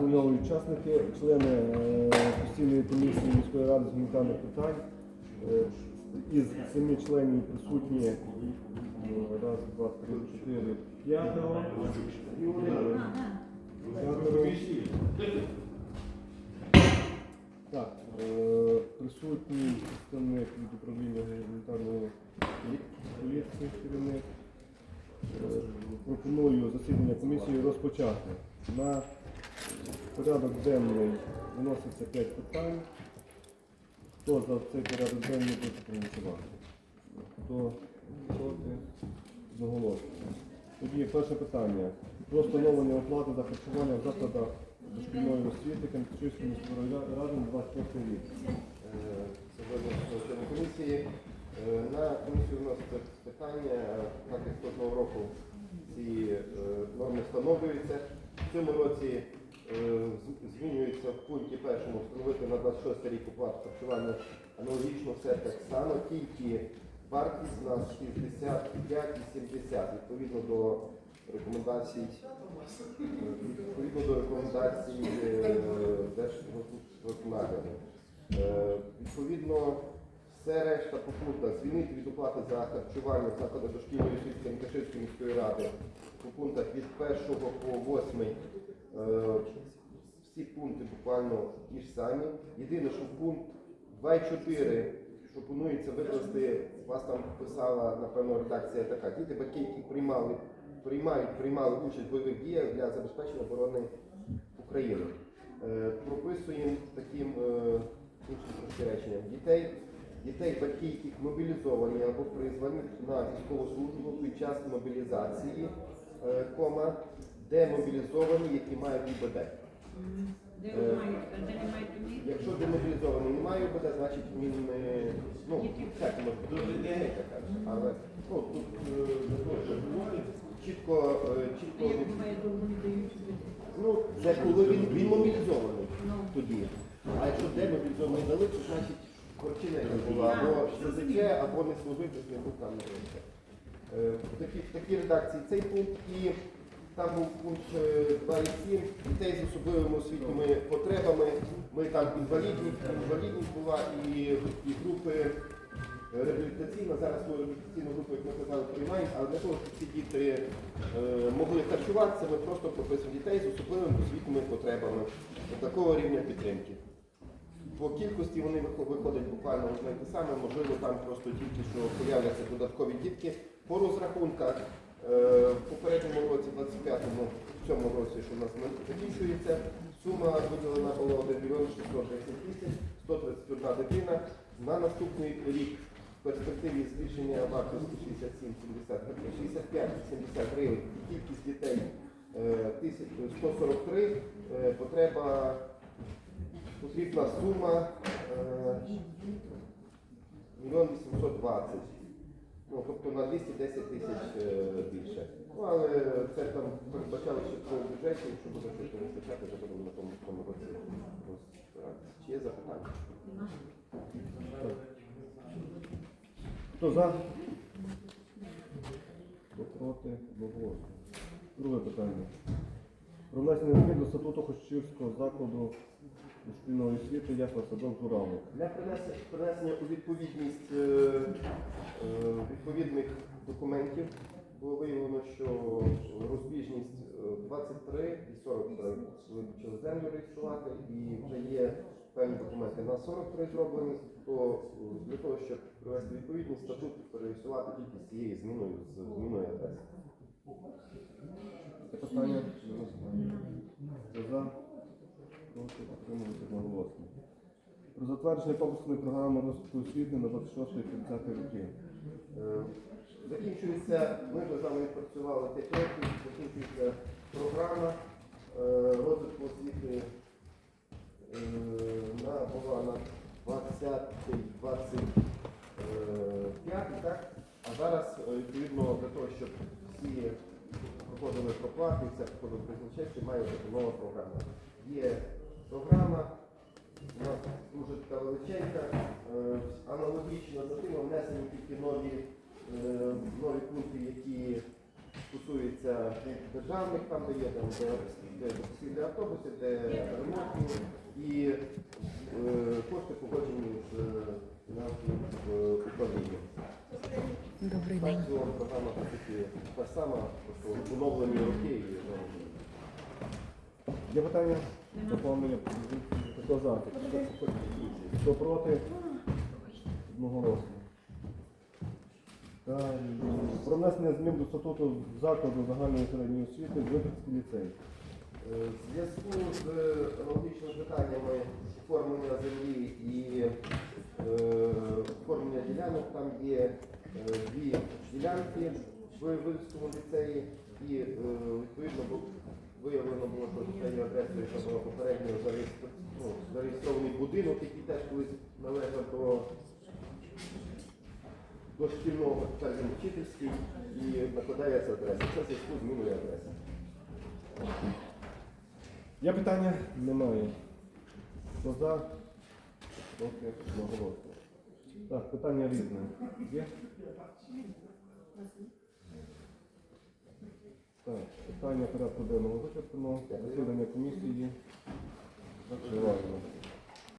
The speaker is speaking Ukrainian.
Знову учасники, члени е, постійної комісії міської ради з гуманітарних питань. Е, Із семи членів присутні е, раз, два, три, чотири, П'ятеро. Так, присутній представник від управління гуманітарної поліції керівник. Пропоную засідання комісії розпочати. На порядок денний виноситься 5 питань. Хто за цей порядок денний буде проголосувати? Хто проти? Одноголосно. Тоді перше питання. Про встановлення оплати за харчування в закладах дошкільної освіти Кемпчівської міської ради на 24 рік. Е, члени комісії. Е, На комісію вноситься питання, так як кожного року ці е, норми встановлюються. В цьому році змінюється в пункті першому встановити на 26 рік оплату харчування аналогічно все так само, тільки вартість у нас 65 і 70 відповідно до рекомендацій відповідно до рекомендацій е, Е, Відповідно, все решта попунктах звільнити від оплати за харчування в закладах дошкільної освіти Кемкаширської міської ради по пунктах від 1 по 8 е, всі пункти буквально ті ж самі. Єдине, що пункт 2.4 пропонується викласти, вас там писала, напевно, редакція така. Діти, батьки, які приймали, приймають, приймали участь в бойових діях для забезпечення оборони України. Е, прописуємо таким е, іншим реченням дітей, дітей, батьки, яких мобілізовані або призвані на військову службу під час мобілізації, е, кома, демобілізовані, які мають ІБД. Де ви маєте, де не маєте? Якщо демобілізований не має ОБД, значить він не ну так може бути не така, але ну тут е, не то, чітко е, чітко Як буває, довго не дають собі. ну це коли він, він мобілізований Ну. тоді. А якщо демобілізований дали, то значить причина була або СЗЧ, або не служив, не був там не робити. Е, в такій, в такій редакції цей пункт і там був пункт е, 2.7 дітей з особливими освітніми потребами. Ми там інвалідність, інвалідність була і, і групи е, реабілітаційна. Зараз ту реабілітаційну групу, як ми казали, приймаємо, але для того, щоб ці діти е, могли харчуватися, ми просто прописуємо дітей з особливими освітніми потребами такого рівня підтримки. По кількості вони виходять буквально одне те саме, можливо, там просто тільки що появляться додаткові дітки. По розрахунках е, в попередньому році, 25-му, в цьому році, що в нас закінчується, сума виділена була 1 мільйон 610 тисяч, 131 дитина. На наступний рік в перспективі збільшення вартості 67-70, 65-70 гривень, кількість дітей е, 1143, е, потреба потрібна сума е, мільйон 820. Ну, тобто на 210 тисяч е, більше. Ну, але це там передбачали ще по бюджеті, якщо буде щось вистачати, вже будемо на тому, тому році розбиратися. Чи є запитання? Хто за? Хто проти? Друге питання. Про внесення змін до статуту Хощівського закладу дошкільної освіти ясла садок Журавлик. Для принесення, принесення у відповідність е, е, відповідних документів було виявлено, що розбіжність е, 23 і 43 визначили землю реєструвати, і вже є певні документи на 43 зроблені, то е, для того, щоб привести відповідність, статут перереєструвати тільки з цією зміною, з зміною адреси. Це питання? За? Проти? Отримується одноголосно. Про затвердження комплексної програми розвитку освіти на 26-30 роки. Е, Закінчується, ми вже з вами відпрацювали 5 років, закінчується програма е, розвитку освіти е, на була на 20-25, так? А зараз, відповідно, для того, щоб всі проходили проплати, це проходило призначення, має бути нова програма. Є програма, у нас дуже така величенька, е, аналогічно за тим внесені тільки нові, е, нові пункти, які стосується державних, там де є там, де, посвіти автобусів, де ремонтні, і е, кошти погоджені з фінансовим е, управлінням. Добрий день. цього програма по суті та сама, просто оновлені роки і ну, Є питання? Доповнення? Хто за? Хто проти? Одноголосно. Так, Про внесення змін до статуту закладу загальної середньої освіти Дмитрівський ліцей. Е, В зв'язку з е, аналогічними питаннями оформлення землі і е, оформлення ділянок, там є е, дві ділянки в Вильському ліцеї і е, відповідно що адресою, що було попередньо ну, зареєстрований будинок, який теж колись належав до шкільного скажімо, вчительський і накладається адреса. Це зв'язку з зміною адреси. Є питання? Немає. Хто за? Проти? Одноголосно. Так, питання різне. Є? Так, питання порядку денного вичерпано. Засідання комісії. Закриваємо.